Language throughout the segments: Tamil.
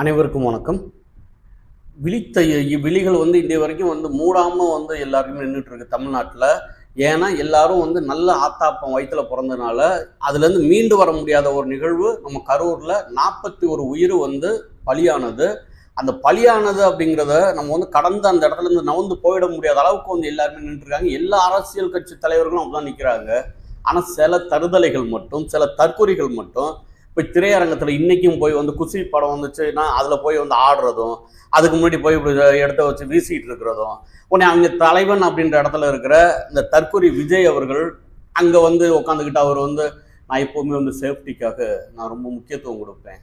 அனைவருக்கும் வணக்கம். விழித்த விழிகள் வந்து இன்றைய வரைக்கும் வந்து மூடாமல் வந்து எல்லாருக்குமே நின்றுட்டு இருக்கு தமிழ்நாட்டில். ஏன்னா எல்லாரும் வந்து நல்ல ஆத்தாப்பம் வயிற்றுல பிறந்தனால அதுலேருந்து மீண்டு வர முடியாத ஒரு நிகழ்வு நம்ம கரூரில் நாற்பத்தி ஒரு உயிர் வந்து பலியானது. அந்த பலியானது அப்படிங்கிறத நம்ம வந்து கடந்த அந்த இடத்துல இருந்து போயிட முடியாத அளவுக்கு வந்து எல்லாருமே நின்றுருக்காங்க எல்லா அரசியல் கட்சி தலைவர்களும் அப்படிதான் நிற்கிறாங்க ஆனால் சில தருதலைகள் மட்டும் சில தற்கொலைகள் மட்டும் இப்போ திரையரங்கத்தில் இன்றைக்கும் போய் வந்து குசி படம் வந்துச்சுன்னா அதில் போய் வந்து ஆடுறதும் அதுக்கு முன்னாடி போய் இப்படி இடத்த வச்சு வீசிட்டு இருக்கிறதும் உடனே அவங்க தலைவன் அப்படின்ற இடத்துல இருக்கிற இந்த தற்கொலை விஜய் அவர்கள் அங்கே வந்து உட்காந்துக்கிட்டு அவர் வந்து நான் எப்போவுமே வந்து சேஃப்டிக்காக நான் ரொம்ப முக்கியத்துவம் கொடுப்பேன்.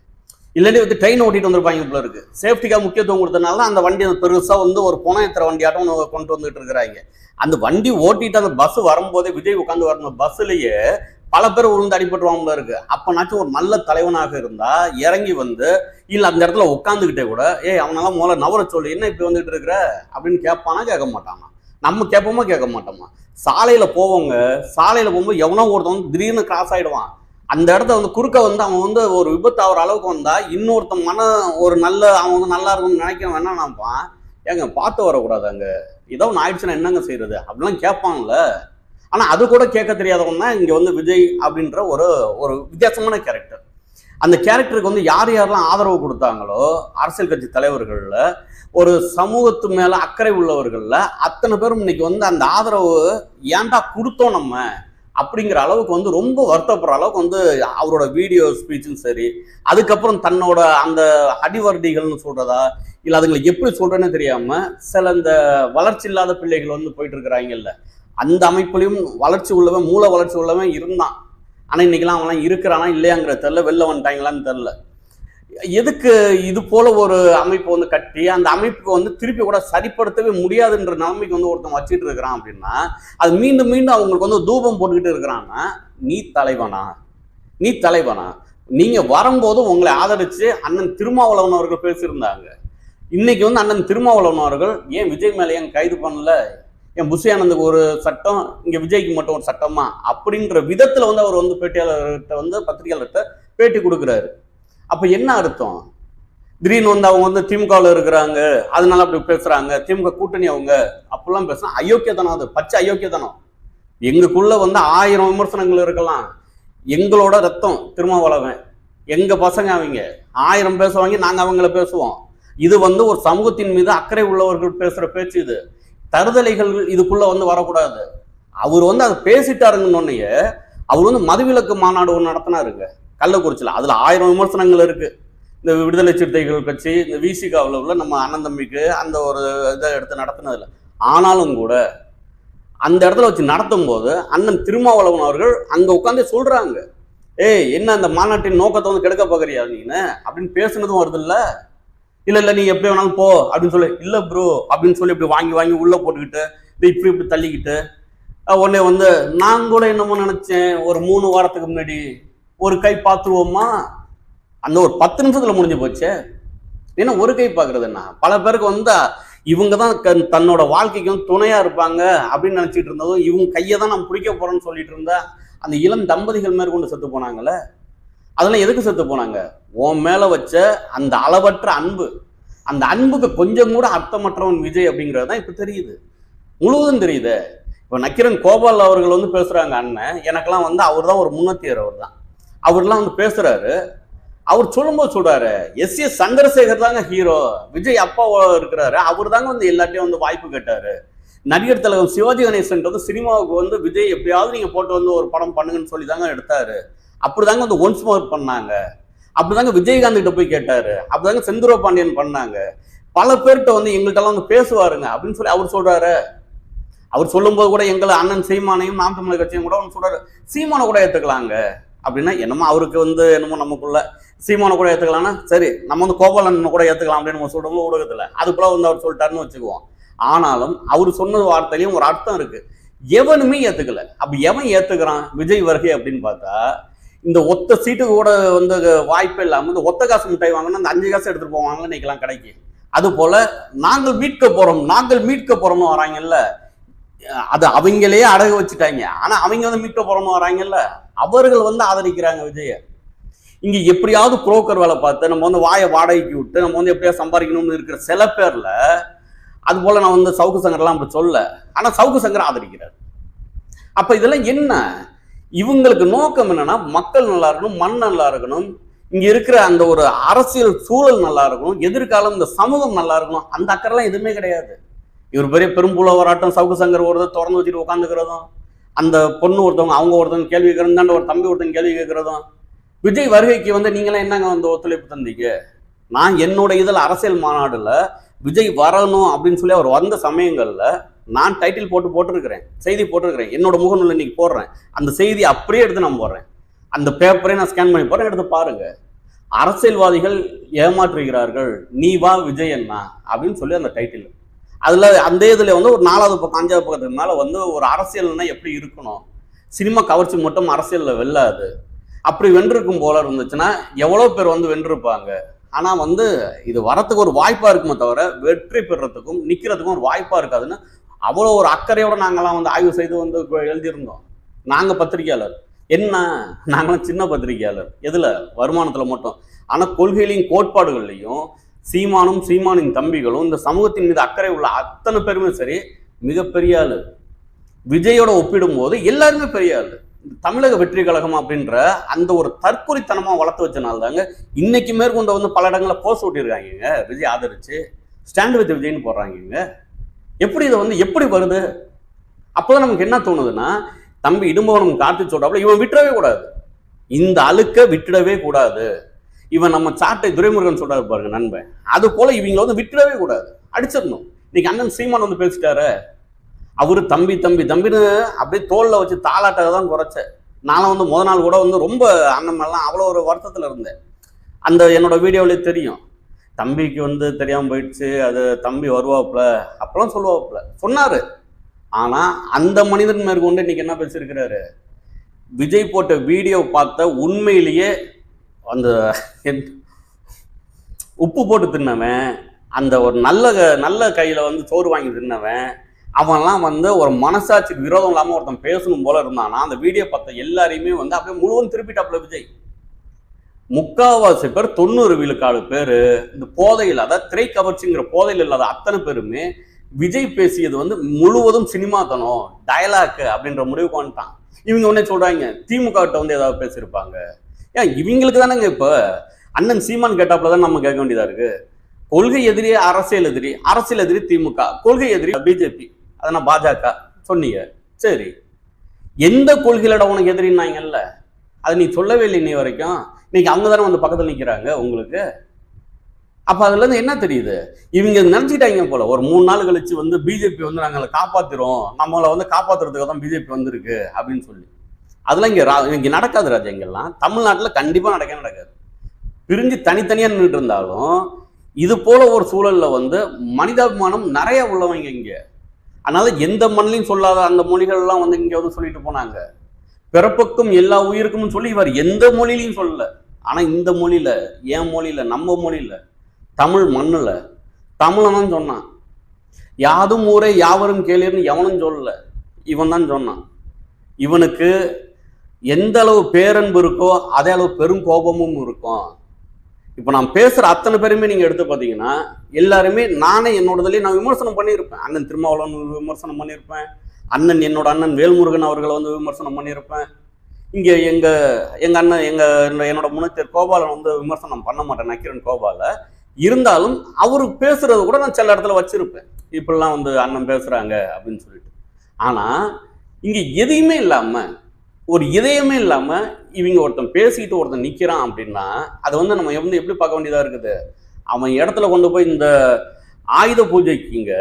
இல்லாட்டி வந்து ட்ரெயின் ஓட்டிட்டு வந்திருப்பாங்க போல இருக்கு. சேஃப்டிக்காக முக்கியத்துவம் கொடுத்தனால தான் அந்த வண்டி பெருசாக வந்து ஒரு புனையத்திர வண்டியாட்டம் கொண்டு வந்துட்டு இருக்கிறாங்க. அந்த வண்டி ஓட்டிட்டு அந்த பஸ் வரும்போதே விஜய் உட்காந்து வர பஸ்ஸுலேயே பல பேர் விழுந்து அடிபட்டுருவாங்களா இருக்கு. அப்பனாச்சும் ஒரு நல்ல தலைவனாக இருந்தா இறங்கி வந்து இல்ல அந்த இடத்துல உட்காந்துக்கிட்டே கூட ஏய் அவனால முதல்ல நவர சொல்லு என்ன இப்படி வந்துட்டு இருக்கிற? அப்படின்னு கேட்பானா கேட்க மாட்டானா. நம்ம கேட்போமா கேட்க மாட்டோமா? சாலையில போவங்க சாலையில போகும்போது எவனோ ஒருத்தவங்க வந்து திடீர்னு கிராஸ் ஆயிடுவான். அந்த இடத்த வந்து குறுக்க வந்து அவன் வந்து ஒரு விபத்து ஆகிற அளவுக்கு வந்தா இன்னொருத்தன் மன ஒரு நல்ல அவன் வந்து நல்லா இருக்கும்னு நினைக்க என்ன நினைப்பான்? ஏங்க பார்த்து வரக்கூடாது அங்க. ஏதோ ஒன்று ஆயிடுச்சுன்னா என்னங்க செய்யறது அப்படிலாம் கேட்பான்ல. ஆனால் அது கூட கேட்க தெரியாதவன் தான் இங்கே வந்து விஜய் அப்படின்ற ஒரு ஒரு வித்தியாசமான கேரக்டர் அந்த கேரக்டருக்கு வந்து யார் யாரெல்லாம் ஆதரவு கொடுத்தாங்களோ அரசியல் கட்சி தலைவர்களில் ஒரு சமூகத்து மேலே அக்கறை உள்ளவர்களில் அத்தனை பேரும் இன்னைக்கு வந்து அந்த ஆதரவு ஏன்டா கொடுத்தோம் நம்ம? அப்படிங்கிற அளவுக்கு வந்து ரொம்ப வருத்தப்படுற அளவுக்கு வந்து அவரோட வீடியோ ஸ்பீச்சும் சரி அதுக்கப்புறம் தன்னோட அந்த அடிவர்டிகள்னு சொல்கிறதா இல்லை அதுங்களை எப்படி சொல்கிறேன்னு தெரியாமல் சில இந்த வளர்ச்சி இல்லாத பிள்ளைகள் வந்து போயிட்டு இருக்கிறாங்கல்ல அந்த அமைப்புலையும் வளர்ச்சி உள்ளவன் மூல வளர்ச்சி உள்ளவன் இருந்தான். ஆனால் இன்னைக்கெல்லாம் அவன்லாம் இருக்கிறானா இல்லையாங்கிற தெரில வெளில வந்துட்டாங்களான்னு தெரில எதுக்கு இது போல ஒரு அமைப்பு வந்து கட்டி அந்த அமைப்புக்கு வந்து திருப்பி கூட சரிப்படுத்தவே முடியாதுன்ற நிலைமைக்கு வந்து ஒருத்தன் வச்சுட்டு இருக்கிறான் அப்படின்னா அது மீண்டும் மீண்டும் அவங்களுக்கு வந்து தூபம் போட்டுக்கிட்டு இருக்கிறான்னா நீ தலைவனா? நீ தலைவனா? நீங்க வரும்போது உங்களை ஆதரிச்சு அண்ணன் திருமாவளவன் அவர்கள் பேசியிருந்தாங்க. இன்னைக்கு வந்து அண்ணன் திருமாவளவன் அவர்கள் ஏன் விஜய் மேலே ஏன் கைது பண்ணல? என் புஷி ஒரு சட்டம் இங்கே விஜய்க்கு மட்டும் ஒரு சட்டமா? அப்படின்ற விதத்தில் வந்து அவர் வந்து பேட்டியாளர்கிட்ட வந்து பத்திரிகையாளர்கிட்ட பேட்டி கொடுக்குறாரு. அப்போ என்ன அர்த்தம்? திடீர்னு வந்து அவங்க வந்து திமுகவில் இருக்கிறாங்க அதனால அப்படி பேசுகிறாங்க திமுக கூட்டணி அவங்க அப்படிலாம் பேசுனா அயோக்கியதனம் அது பச்சை அயோக்கியதனம் எங்களுக்குள்ள வந்து ஆயிரம் விமர்சனங்கள் இருக்கலாம். எங்களோட ரத்தம் திருமாவளவன். எங்கள் பசங்க அவங்க ஆயிரம் பேசுவாங்க நாங்கள் அவங்கள பேசுவோம். இது வந்து ஒரு சமூகத்தின் மீது அக்கறை உள்ளவர்கள் பேசுகிற பேச்சு இது. தருதலைகள் இதுக்குள்ள வந்து வரக்கூடாது. அவர் வந்து அதை பேசிட்டாருங்கன்னொன்னே அவர் வந்து மதுவிலக்கு மாநாடு ஒன்று நடத்தினாருங்க கள்ளக்குறிச்சியில். அதில் ஆயிரம் விமர்சனங்கள் இருக்குது இந்த விடுதலை சிறுத்தைகள் கட்சி இந்த விசிகாவில் உள்ள நம்ம அண்ணன் தம்பிக்கு அந்த ஒரு இதை எடுத்து நடத்தினதுல. ஆனாலும் கூட அந்த இடத்துல வச்சு நடத்தும் போது அண்ணன் திருமாவளவன் அவர்கள் அங்கே உட்காந்து சொல்கிறாங்க ஏய் என்ன அந்த மாநாட்டின் நோக்கத்தை வந்து கெடுக்க பார்க்குறியா நீன்னு அப்படின்னு பேசுனதும் வருது இல்லை இல்ல இல்ல நீ எப்படி வேணாலும் போ அப்படின்னு சொல்லி இல்ல ப்ரோ அப்படின்னு சொல்லி இப்படி வாங்கி வாங்கி உள்ள போட்டுக்கிட்டு இப்படி இப்படி தள்ளிக்கிட்டு உடனே வந்து நான் கூட என்னமோ நினைச்சேன் ஒரு மூணு வாரத்துக்கு முன்னாடி ஒரு கை பார்த்துருவோமா? அந்த ஒரு பத்து நிமிஷத்துல முடிஞ்சு போச்சே. ஏன்னா ஒரு கை பார்க்கறது என்ன? பல பேருக்கு வந்து இவங்க தான் தன்னோட வாழ்க்கைக்கும் துணையா இருப்பாங்க அப்படின்னு நினைச்சிட்டு இருந்ததும் இவங்க கையை தான் நான் பிடிக்க போறேன்னு சொல்லிட்டு இருந்தா அந்த இளம் தம்பதிகள் மேற்கொண்டு செத்து போனாங்கல்ல அதெல்லாம் எதுக்கு செத்து போனாங்க? உன் மேலே வச்ச அந்த அளவற்ற அன்பு. அந்த அன்புக்கு கொஞ்சம் கூட அர்த்தமற்றவன் விஜய் அப்படிங்கிறது தான் இப்போ தெரியுது. முழுவதும் தெரியுது. இப்போ நக்கிரன் கோபால் அவர்கள் வந்து பேசுகிறாங்க அண்ணன். எனக்கெல்லாம் வந்து அவர் தான் ஒரு முன்னத்தியர் அவர் தான் அவர்லாம் வந்து பேசுகிறாரு அவர் சொல்லும்போது சொல்கிறாரு எஸ். எஸ். சந்திரசேகர் தாங்க ஹீரோ விஜய் அப்பா இருக்கிறாரு. அவர் தாங்க வந்து எல்லாத்தையும் வந்து வாய்ப்பு கேட்டார். நடிகர் தலைவர் சிவாஜி கணேசன் வந்து சினிமாவுக்கு வந்து விஜய் எப்படியாவது நீங்கள் போட்டு வந்து ஒரு படம் பண்ணுங்கன்னு சொல்லி தாங்க எடுத்தாரு. அப்படிதாங்க வந்து ஒன்ஸ் மோர் பண்ணாங்க. அப்படிதாங்க விஜயகாந்த் கிட்ட போய் கேட்டாரு. அப்படிதாங்க செந்தூர பாண்டியன் பண்ணாங்க. பல பேர்கிட்ட வந்து எங்கள்கிட்டலாம் வந்து பேசுவாருங்க. அப்படின்னு சொல்லி அவர் சொல்றாரு. அவர் சொல்லும்போது கூட எங்களை அண்ணன் சீமானையும் நாம் தமிழர் கட்சியும் கூட ஒன்று சொல்றாரு. சீமானை கூட ஏத்துக்கலாங்க. அப்படின்னா என்னமோ அவருக்கு வந்து என்னமோ நமக்குள்ள சீமானை கூட ஏத்துக்கலாம்னா சரி நம்ம வந்து கோபாலன் கூட ஏத்துக்கலாம் அப்படின்னு நம்ம சொல்றோம் ஊடகத்துல அதுக்குள்ள வந்து அவர் சொல்லிட்டாருன்னு வச்சுக்குவோம். ஆனாலும் அவர் சொன்ன வார்த்தையிலையும் ஒரு அர்த்தம் இருக்கு. எவனுமே ஏத்துக்கல. அப்ப எவன் ஏத்துக்கிறான்? விஜய் வருகை அப்படின்னு பார்த்தா இந்த ஒத்த சீட்டு கூட வந்து வாய்ப்பே இல்லாமல் இந்த ஒத்த காசு மிட்டாய் வாங்கினா அந்த அஞ்சு காசு எடுத்துட்டு போவாங்கன்னு இன்னைக்கெல்லாம் கடைக்கு. அது போல நாங்கள் மீட்க போறோம் நாங்கள் மீட்க போறோம்னு வராங்கல்ல. அது அவங்களே அடகு வச்சுட்டாங்க. ஆனா அவங்க வந்து மீட்க போறோம்னு வராங்கல்ல. அவர்கள் வந்து ஆதரிக்கிறாங்க விஜய. இங்க எப்படியாவது புரோக்கர் வேலை பார்த்து நம்ம வந்து வாயை வாடகைக்கு விட்டு நம்ம வந்து எப்படியாவது சம்பாதிக்கணும்னு இருக்கிற சில பேர்ல அது போல நான் வந்து சவுக்கு சங்கர்லாம் அப்படி சொல்ல. ஆனா சவுக்கு சங்கர் ஆதரிக்கிறார். அப்ப இதெல்லாம் என்ன? இவங்களுக்கு நோக்கம் என்னன்னா மக்கள் நல்லா இருக்கணும் மண் நல்லா இருக்கணும். இங்க இருக்கிற அந்த ஒரு அரசியல் சூழல் நல்லா இருக்கணும். எதிர்காலம் இந்த சமூகம் நல்லா இருக்கணும். அந்த அக்கறைலாம் எதுவுமே கிடையாது. இவர் பெரிய பெரும்புல பெரும்புலவராட்டம் சவுக்கு சங்கர் ஒருத்தர் திறந்து வச்சுட்டு உட்காந்துக்கிறதும் அந்த பொண்ணு ஒருத்தவங்க அவங்க ஒருத்தவங்க கேள்வி கேட்கறதாண்ட ஒரு தம்பி ஒருத்தவங்க கேள்வி கேட்கறதும் விஜய் வருகைக்கு வந்து நீங்களாம் என்னங்க வந்து ஒத்துழைப்பு தந்தீங்க? நான் என்னோட இதில் அரசியல் மாநாடுல விஜய் வரணும் அப்படின்னு சொல்லி அவர் வந்த சமயங்கள்ல நான் டைட்டில் போட்டு போட்டிருக்கிறேன் செய்தி போட்டிருக்கிறேன் என்னோட முகநூலில் இன்னைக்கு போடுறேன். அந்த செய்தி அப்படியே எடுத்து நான் போடுறேன். அந்த பேப்பரே நான் ஸ்கேன் பண்ணி போடுறேன் எடுத்து பாருங்க. அரசியல்வாதிகள் ஏமாற்றுகிறார்கள் நீ வா விஜய் அண்ணா அப்படின்னு சொல்லி அந்த டைட்டில் அதில் அந்த இதில் வந்து ஒரு நாலாவது பக்கம் அஞ்சாவது பக்கத்துக்கு மேலே வந்து ஒரு அரசியல்னா எப்படி இருக்கணும்? சினிமா கவர்ச்சி மட்டும் அரசியலில் வெல்லாது. அப்படி வென்றிருக்கும் போல இருந்துச்சுன்னா எவ்வளோ பேர் வந்து வென்றிருப்பாங்க? ஆனால் வந்து இது வரத்துக்கு ஒரு வாய்ப்பாக இருக்குமே தவிர வெற்றி பெறத்துக்கும் நிற்கிறதுக்கும் ஒரு வாய்ப்பாக இருக்காதுன்னு அவ்வளோ ஒரு அக்கறையோடு நாங்கள்லாம் வந்து ஆய்வு செய்து வந்து எழுதியிருந்தோம். நாங்கள் பத்திரிகையாளர். என்ன? நாங்களாம் சின்ன பத்திரிகையாளர். எதில்? வருமானத்தில் மட்டும். ஆனால் கொள்கையிலையும் கோட்பாடுகள்லையும் சீமானும் சீமானின் தம்பிகளும் இந்த சமூகத்தின் மீது அக்கறை உள்ள அத்தனை பேருமே சரி மிகப்பெரிய ஆள். விஜயோட ஒப்பிடும்போது எல்லாருமே பெரிய ஆள். தமிழக வெற்றி கழகம் அப்படின்ற அந்த ஒரு தற்கொலைத்தனமாக வளர்த்து வச்சனால தாங்க இன்னைக்கு மேற்கொண்டு வந்து பல இடங்களில் போஸ்ட் ஓட்டியிருக்காங்க விஜய் ஆதரிச்சு ஸ்டாண்ட் வித் விஜய்னு போடுறாங்க எப்படி இதை வந்து எப்படி வருது? அப்போதான் நமக்கு என்ன தோணுதுன்னா தம்பி இடும்பவனம் கார்த்தி சொல்றாப்புல இவன் விட்டுறவே கூடாது. இந்த அழுக்க விட்டுடவே கூடாது. இவன் நம்ம சாட்டை துரைமுருகன் சொல்றாரு பாருங்க நண்பன் அது போல இவங்க வந்து விட்டுடவே கூடாது. அடிச்சிடணும். இன்னைக்கு அண்ணன் சீமான் வந்து பேசிட்டாரு. அவரு தம்பி தம்பி தம்பின்னு அப்படியே தோல்ல வச்சு தாளாட்டாக தான் குறைச்ச நானும் வந்து முத நாள் கூட வந்து ரொம்ப அண்ணன் எல்லாம் அவ்வளோ ஒரு வருத்தத்தில் இருந்தேன். அந்த என்னோட வீடியோவிலே தெரியும். தம்பிக்கு வந்து தெரியாமல் போயிடுச்சு அது தம்பி வருவாப்புல அப்பெல்லாம் சொல்லுவாப்புல. சொன்னாரு. ஆனால் அந்த மனிதன் மேற்கொண்டு இன்னைக்கு என்ன பேசியிருக்கிறாரு? விஜய் போட்ட வீடியோ பார்த்த உண்மையிலேயே அந்த உப்பு போட்டு தின்னவன் அந்த ஒரு நல்ல க- நல்ல கையில் வந்து சோறு வாங்கி தின்னவன் அவன்லாம் வந்து ஒரு மனசாட்சி விரோதம் இல்லாமல் ஒருத்தன் பேசணும் போல இருந்தானா அந்த வீடியோ பார்த்த எல்லாரையுமே வந்து அப்படியே முழுவதும் திருப்பிட்டாப்புல விஜய். முக்காவாசி பேர் தொண்ணூறு விழுக்காடு பேர் இந்த போதையில் அதாவது திரை கவர்ச்சிங்கிற போதையில் இல்லாத அத்தனை பேருமே விஜய் பேசியது வந்து முழுவதும் சினிமா தனம் டயலாக்கு அப்படின்ற முடிவுக்கு வந்துட்டான். இவங்க உடனே சொல்றாங்க திமுக கிட்ட வந்து ஏதாவது பேசியிருப்பாங்க. ஏன் இவங்களுக்கு தானேங்க இப்போ? அண்ணன் சீமான் கேட்டாப்புல தான் நம்ம கேட்க வேண்டியதா இருக்கு? கொள்கை எதிரி அரசியல் எதிரி அரசியல் எதிரி திமுக கொள்கை எதிரி பிஜேபி அதனால் பாஜக? சொன்னீங்க. சரி. எந்த கொள்கையிலட உனக்கு எதிரின்னாங்கல்ல? அதை நீ சொல்லவே இல்லை இன்னை வரைக்கும். இன்னைக்கு அவங்க தானே வந்து பக்கத்தில் நிற்கிறாங்க உங்களுக்கு? அப்போ அதுலேருந்து என்ன தெரியுது? இவங்க நினைச்சிட்டாங்க போல. ஒரு மூணு நாள் கழிச்சு வந்து பிஜேபி வந்து நாங்களை காப்பாத்துறோம். நம்மளை வந்து காப்பாத்துறதுக்கு தான் பிஜேபி வந்திருக்கு அப்படின்னு சொல்லி. அதெல்லாம் இங்கே ரா- இங்கே நடக்காது ராஜா இங்கெல்லாம். தமிழ்நாட்டில் கண்டிப்பாக நடக்கவே நடக்காது. பிரிஞ்சு தனித்தனியாக நின்றுட்டு இருந்தாலும் இது போல ஒரு சூழலில் வந்து மனிதாபிமானம் நிறைய உள்ளவங்க இங்கே. அதனால எந்த மண்ணிலையும் சொல்லாத அந்த மொழிகள்லாம் வந்து இங்கே வந்து சொல்லிட்டு போனாங்க. பிறப்புக்கும் எல்லா உயிருக்கும் சொல்லி இவர் எந்த மொழிலையும் சொல்லல. ஆனா இந்த மொழியில என் மொழியில நம்ம மொழியில தமிழ் மண்ணில் தமிழனும் சொன்னான். யாதும் ஊரே யாவரும் கேளீர்னு எவனும் சொல்லல. இவன் தான் சொன்னான். இவனுக்கு எந்த அளவு பேரன்பு இருக்கோ அதே அளவு பெரும் கோபமும் இருக்கும். இப்போ நான் பேசுகிற அத்தனை பேருமே நீங்கள் எடுத்து பார்த்தீங்கன்னா எல்லாருமே நானே என்னோடதுலேயே நான் விமர்சனம் பண்ணியிருப்பேன். அண்ணன் திருமாவளவன் விமர்சனம் பண்ணியிருப்பேன். அண்ணன் என்னோட அண்ணன் வேல்முருகன் அவர்களை வந்து விமர்சனம் பண்ணியிருப்பேன். இங்கே எங்கள் எங்கள் அண்ணன் எங்கள் என்னோட முனைத்தர் கோபாலன் வந்து விமர்சனம் பண்ண மாட்டேன் நக்கிரன் கோபால. இருந்தாலும் அவர் பேசுறது கூட நான் சில இடத்துல வச்சிருப்பேன். இப்படிலாம் வந்து அண்ணன் பேசுகிறாங்க அப்படின்னு சொல்லிட்டு. ஆனால் இங்கே எதையுமே இல்லாமல் ஒரு இதயமே இல்லாமல் இவங்க ஒருத்தன் பேசிக்கிட்டு ஒருத்தன் நிற்கிறான் அப்படின்னா அதை வந்து நம்ம வந்து எப்படி பார்க்க வேண்டியதாக இருக்குது? அவன் இடத்துல கொண்டு போய் இந்த ஆயுத பூஜைக்குங்க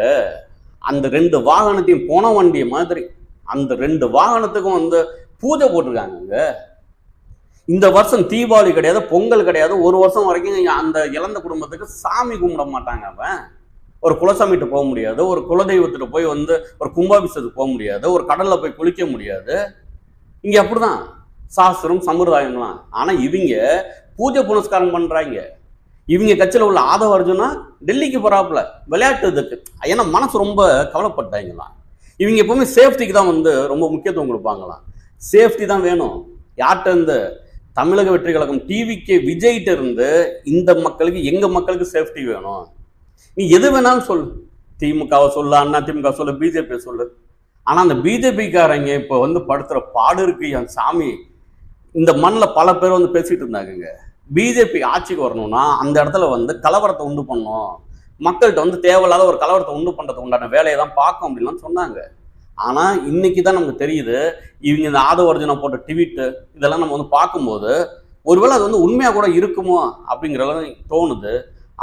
அந்த ரெண்டு வாகனத்தையும் போன வண்டிய மாதிரி அந்த ரெண்டு வாகனத்துக்கும் வந்து பூஜை போட்டிருக்காங்கங்க இந்த வருஷம் தீபாவளி கிடையாது பொங்கல் கிடையாது ஒரு வருஷம் வரைக்கும் அந்த இழந்த குடும்பத்துக்கு சாமி கும்பிட மாட்டாங்க அவன். ஒரு குலசாமிகிட்ட போக முடியாது ஒரு குலதெய்வத்திட்ட போய் வந்து ஒரு கும்பாபிஷத்துக்கு போக முடியாது ஒரு கடல்ல போய் குளிக்க முடியாது. இங்க அப்படிதான் சாஸ்திரம் சம்பிரதாயம்லாம் ஆனா இவங்க பூஜை புனஸ்காரம் பண்றாங்க. இவங்க கட்சியில் உள்ள ஆதவ அர்ஜுனா டெல்லிக்கு போகிறாப்புல விளையாட்டு இதுக்கு ஏன்னா மனசு ரொம்ப கவலைப்பட்டாங்களாம். இவங்க எப்பவுமே சேஃப்டிக்கு தான் வந்து ரொம்ப முக்கியத்துவம் கொடுப்பாங்களாம். சேஃப்டி தான் வேணும். யார்கிட்ட இருந்து? தமிழக வெற்றி கழகம் டிவிக்கு விஜய்கிட்ட இருந்து இந்த மக்களுக்கு எங்கள் மக்களுக்கு சேஃப்டி வேணும்? நீ எது வேணாலும் சொல்லு. திமுகவை சொல்லு அண்ணா திமுக சொல்லு பிஜேபி சொல்லு. ஆனால் அந்த பிஜேபிக்காரங்க இப்போ வந்து படுத்துகிற பாடு இருக்கு என் சாமி. இந்த மண்ணில் பல பேர் வந்து பேசிகிட்டு இருந்தாங்கங்க. பிஜேபி ஆட்சிக்கு வரணும்னா அந்த இடத்துல வந்து கலவரத்தை உண்டு பண்ணும் மக்கள்கிட்ட வந்து தேவையில்லாத ஒரு கலவரத்தை உண்டு பண்ணுறதுக்கு உண்டான வேலையை தான் பார்க்கும் அப்படின்லாம் சொன்னாங்க. ஆனால் இன்னைக்கு தான் நமக்கு தெரியுது இவங்க இந்த ஆதவர்ஜனை போட்ட ட்வீட்டு இதெல்லாம் நம்ம வந்து பார்க்கும்போது ஒருவேளை அது வந்து உண்மையாக கூட இருக்குமோ அப்படிங்கிறதெல்லாம் தோணுது.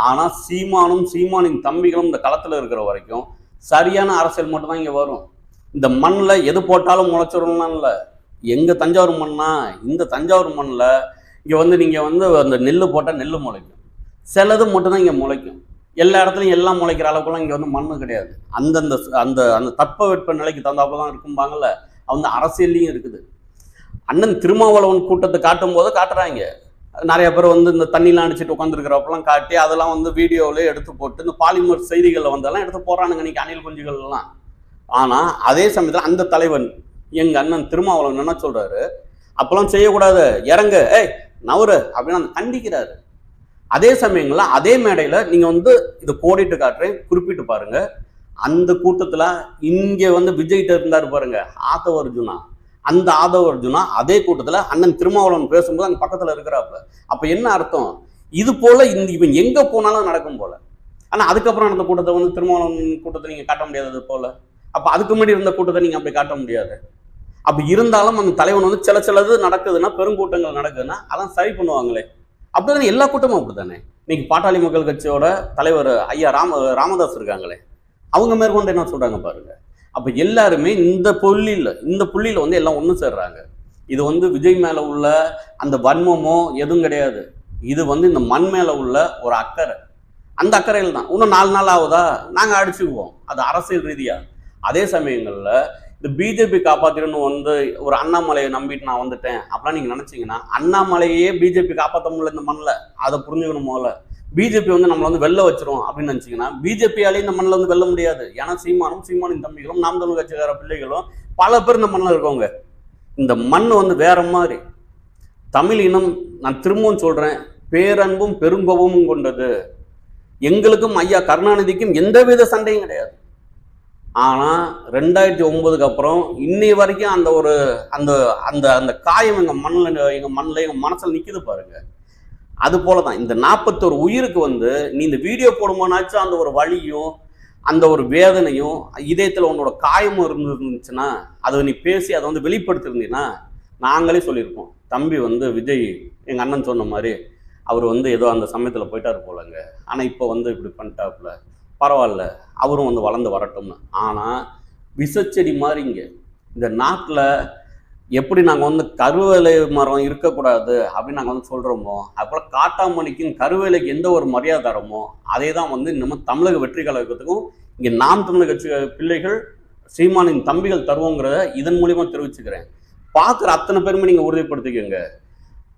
ஆனால் சீமானும் சீமானின் தம்பிகளும் இந்த களத்தில் இருக்கிற வரைக்கும் சரியான அரசியல் மட்டும்தான் இங்கே வரும். இந்த மண்ணில் எது போட்டாலும் முளைச்சிடலாம் இல்லை. எங்கள் தஞ்சாவூர் மண்ணா இந்த தஞ்சாவூர் மண்ணில் இங்கே வந்து நீங்கள் வந்து அந்த நெல் போட்டால் நெல் முளைக்கும். சிலது மட்டும்தான் இங்கே முளைக்கும். எல்லா இடத்துலையும் எல்லாம் முளைக்கிற அளவுக்குலாம் இங்கே வந்து மண் கிடையாது. அந்தந்த அந்த அந்த தட்ப வெட்ப நிலைக்கு தகுந்தாப்போ தான் இருக்கும்பாங்கல்ல அந்த அரசியல்லையும் இருக்குது. அண்ணன் திருமாவளவன் கூட்டத்தை காட்டும் போது காட்டுறாங்க. நிறைய பேர் வந்து இந்த தண்ணிலாம் அடிச்சுட்டு உட்காந்துருக்கிறப்பெல்லாம் காட்டி அதெல்லாம் வந்து வீடியோவிலே எடுத்து போட்டு இந்த பாலிமர் செய்திகளில் வந்தெல்லாம் எடுத்து போடுறானுங்க இன்னைக்கு அணில் குஞ்சுகள்லாம். ஆனால் அதே சமயத்தில் அந்த தலைவன் எங்கள் அண்ணன் திருமாவளவன் என்ன சொல்கிறாரு அப்போல்லாம் செய்யக்கூடாது. இறங்கு. ஏய் நவரு அப்படின்னு அந்த கண்டிக்கிறாரு. அதே சமயங்கள்ல அதே மேடையில் நீங்க வந்து இதை கோடிட்டு காட்டுறேன் குறிப்பிட்டு பாருங்க. அந்த கூட்டத்தில் இங்கே வந்து விஜய்கிட்ட இருந்தாரு பாருங்க ஆதவ அர்ஜுனா. அந்த ஆதவ அர்ஜுனா அதே கூட்டத்தில் அண்ணன் திருமாவளவன் பேசும்போது அங்கே பக்கத்தில் இருக்கிறாப்புல. அப்போ என்ன அர்த்தம்? இது போல இந்த இவன் எங்கே போனாலும் நடக்கும் போல. ஆனால் அதுக்கப்புறம் நடந்த கூட்டத்தை வந்து திருமாவளவன் கூட்டத்தை நீங்கள் காட்ட முடியாது போல. அப்போ அதுக்கு முன்னாடி இருந்த கூட்டத்தை நீங்கள் அப்படி காட்ட முடியாது. அப்படி இருந்தாலும் அந்த தலைவன் வந்து சில சிலது நடக்குதுன்னா பெருங்கூட்டங்கள் நடக்குதுன்னா அதான் சரி பண்ணுவாங்களே. அப்படிதானே எல்லா கூட்டமும் அப்படித்தானே? இன்னைக்கு பாட்டாளி மக்கள் கட்சியோட தலைவர் ஐயா ராம ராமதாஸ் இருக்காங்களே அவங்க மேற்கொண்டு என்ன சொல்றாங்க பாருங்க. அப்ப எல்லாருமே இந்த புள்ளியில் இந்த புள்ளியில வந்து எல்லாம் ஒன்று சேர்றாங்க. இது வந்து விஜய் மேல உள்ள அந்த வன்மமோ எதுவும் கிடையாது. இது வந்து இந்த மண் மேல உள்ள ஒரு அக்கறை. அந்த அக்கறையில் தான் இன்னும் நாலு நாள் ஆகுதா? நாங்கள் அடிச்சுக்குவோம். அது அரசியல் ரீதியா. அதே சமயங்களில் இந்த பிஜேபி காப்பாத்திரணும் வந்து ஒரு அண்ணாமலையை நம்பிட்டு நான் வந்துட்டேன் அப்படிலாம் நீங்க நினைச்சீங்கன்னா அண்ணாமலையே பிஜேபி காப்பாற்ற முடியல இந்த மண்ணில். அதை புரிஞ்சுக்கணும் முதல்ல. பிஜேபி வந்து நம்மளை வந்து வெளில வச்சிரும் அப்படின்னு நினைச்சீங்கன்னா பிஜேபியாலே இந்த மண்ணில் வந்து வெல்ல முடியாது. ஏன்னா சீமானும் சீமானின் தம்பிகளும் நாம் தமிழ் கட்சிக்கார பிள்ளைகளும் பல பேர் இந்த மண்ணில் இருக்கவங்க. இந்த மண் வந்து வேற மாதிரி. தமிழ் இனம் நான் திரும்பவும் சொல்றேன் பேரன்பும் பெரும்பவமும் கொண்டது. எங்களுக்கும் ஐயா கருணாநிதிக்கும் எந்தவித சண்டையும் கிடையாது. ஆனால் ரெண்டாயிரத்தி ஒம்பதுக்கு அப்புறம் இன்னை வரைக்கும் அந்த ஒரு அந்த அந்த அந்த காயம் எங்கள் மண்ணில் எங்கள் மண்ணில் எங்கள் மனசில் நிற்கிது பாருங்க. அது போலதான் இந்த நாற்பத்தோரு உயிருக்கு வந்து நீ இந்த வீடியோ போடும்போனாச்சும் அந்த ஒரு வழியும் அந்த ஒரு வேதனையும் இதயத்தில் உன்னோட காயமும் இருந்துச்சுன்னா அதை நீ பேசி அதை வந்து வெளிப்படுத்திருந்தீங்கன்னா நாங்களே சொல்லியிருப்போம். தம்பி வந்து விஜய் எங்கள் அண்ணன் சொன்ன மாதிரி அவர் வந்து ஏதோ அந்த சமயத்தில் போயிட்டாரு போலங்க. ஆனால் இப்போ வந்து இப்படி பண்ணிட்டாப்புல. பரவாயில்ல அவரும் வந்து வளர்ந்து வரட்டும்னு. ஆனால் விஷச்செடி மாதிரிங்க இந்த நாட்டில் எப்படி நாங்கள் வந்து கருவேலை மரம் இருக்கக்கூடாது அப்படின்னு நாங்கள் வந்து சொல்கிறோமோ அதுபோல் காட்டாமணிக்கும் கருவேலைக்கு எந்த ஒரு மரியாதை தரமோ அதே தான் வந்து இன்னமும் தமிழக வெற்றி கழகத்துக்கும் இங்கே நாம் தமிழக கட்சி பிள்ளைகள் சீமானின் தம்பிகள் தருவோங்கிறத இதன் மூலியமாக தெரிவிச்சுக்கிறேன். பார்க்குற அத்தனை பேருமே நீங்கள் உறுதிப்படுத்திக்கோங்க.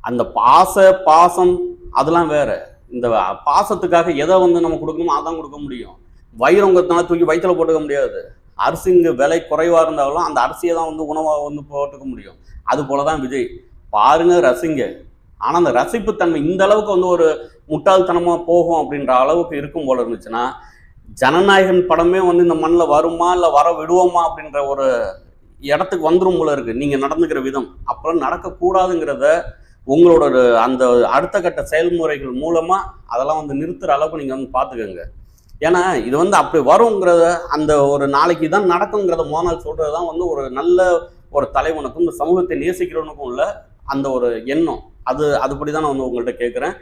அந்த பாச பாசம் அதெல்லாம் வேறு. இந்த பாசத்துக்காக எதை வந்து நம்ம கொடுக்கணுமோ அதான் கொடுக்க முடியும். வயிறவங்கத்தினால தூக்கி வயிற்றுல போட்டுக்க முடியாது. அரிசிங்க விலை குறைவாக இருந்தாலும் அந்த அரிசியை தான் வந்து உணவாக வந்து போட்டுக்க முடியும். அது போல தான் விஜய். பாருங்க ரசிங்க. ஆனால் அந்த ரசிப்புத்தன்மை இந்த அளவுக்கு வந்து ஒரு முட்டாள்தனமாக போகும் அப்படின்ற அளவுக்கு இருக்கும் போல இருந்துச்சுன்னா ஜனநாயகன் படமே வந்து இந்த மண்ணில் வருமா இல்லை வர விடுவோமா அப்படின்ற ஒரு இடத்துக்கு வந்துடும் போல இருக்கு. நீங்கள் நடந்துக்கிற விதம். அப்புறம் நடக்கக்கூடாதுங்கிறத உங்களோட அந்த அடுத்த கட்ட செயல்முறைகள் மூலமாக அதெல்லாம் வந்து நிறுத்துகிற அளவுக்கு நீங்கள் வந்து பார்த்துக்கோங்க ஏன்னா இது வந்து அப்படி வருங்கிறத அந்த ஒரு நாளைக்கு தான் நடக்குங்கிறத மோனால் சொல்கிறது தான் வந்து ஒரு நல்ல ஒரு தலைவனுக்கும் இந்த சமூகத்தை நேசிக்கிறவனுக்கும் உள்ள அந்த ஒரு எண்ணம். அது அதுபடி தான் நான் வந்து உங்கள்கிட்ட கேட்குறேன்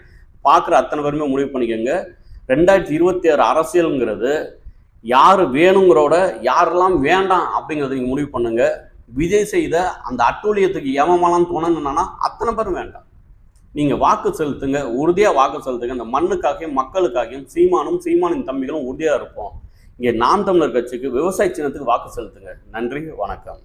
பார்க்குற அத்தனை பேருமே முடிவு பண்ணிக்கோங்க. ரெண்டாயிரத்தி இருபத்தி ஆறு அரசியலுங்கிறது யார் வேணுங்கிறோட யாரெல்லாம் வேண்டாம் அப்படிங்கிறத நீங்கள் முடிவு பண்ணுங்கள் விஜய் செய்த அந்த அட்டூழியத்துக்கு எமமாலாம் தோணுன்னா அத்தனை பேரும் வேண்டாம். நீங்கள் வாக்கு செலுத்துங்க உறுதியாக வாக்கு செலுத்துங்க. இந்த மண்ணுக்காகவும் மக்களுக்காகவும் சீமானும் சீமானின் தம்பிகளும் உறுதியாக இருப்போம். இங்கே நாம் தமிழர் கட்சிக்கு விவசாய சின்னத்துக்கு வாக்கு செலுத்துங்க. நன்றி வணக்கம்.